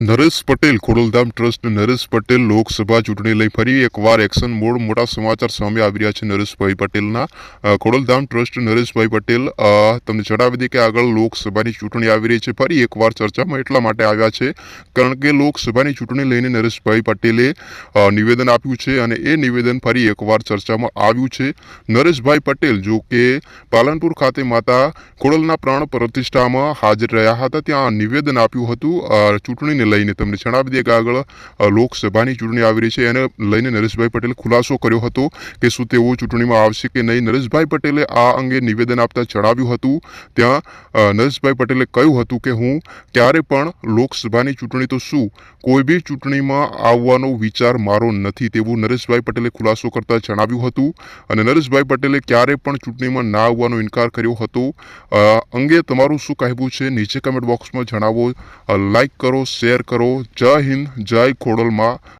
Naresh Patel, Khodaldham trust Naresh Patel Lok Sabha ચૂંટણી લઈ ફરી એકવાર એક્શન મોડ મોટા સમાચાર સામે આવી રહ્યા છે નરેશભાઈ પટેલના. ખોડલધામ ટ્રસ્ટ નરેશભાઈ પટેલ તમને જણાવી દઈએ કે આગળ લોકસભાની ચૂંટણી આવી રહી છે. ફરી એકવાર ચર્ચામાં એટલા માટે આવ્યા છે, કારણ કે લોકસભાની ચૂંટણી લઈને નરેશભાઈ પટેલે નિવેદન આપ્યું છે અને એ નિવેદન ફરી એકવાર ચર્ચામાં આવ્યું છે. નરેશભાઈ પટેલ જો કે પાલનપુર ખાતે માતા ખોડલના પ્રાણ પ્રતિષ્ઠામાં હાજર રહ્યા હતા. ત્યાં નિવેદન આપ્યું હતું ચૂંટણીને લઈને તમને જણાવી દઈએ કે આગળ લોકસભાની ચૂંટણી આવી રહી છે એને લઈને નરેશભાઈ પટેલે ખુલાસો કર્યો હતો કે શું તેઓ ચૂંટણીમાં આવશે કે નહીં. નરેશભાઈ પટેલે આ અંગે નિવેદન આપતા જણાવ્યું હતું. ત્યાં નરેશભાઈ પટેલે કહ્યું હતું કે હું ક્યારે પણ લોકસભાની ચૂંટણી તો શું, કોઈ બી ચૂંટણીમાં આવવાનો વિચાર મારો નથી તેવું નરેશભાઈ પટેલે ખુલાસો કરતા જણાવ્યું હતું અને નરેશભાઈ પટેલે ક્યારે પણ ચૂંટણીમાં ના આવવાનો ઇનકાર કર્યો હતો. અંગે તમારું શું કહેવું છે? નીચે કમેન્ટ બોક્સમાં જણાવો. લાઈક કરો શેર કરો. જય હિન્દ જય ખોડલમાં.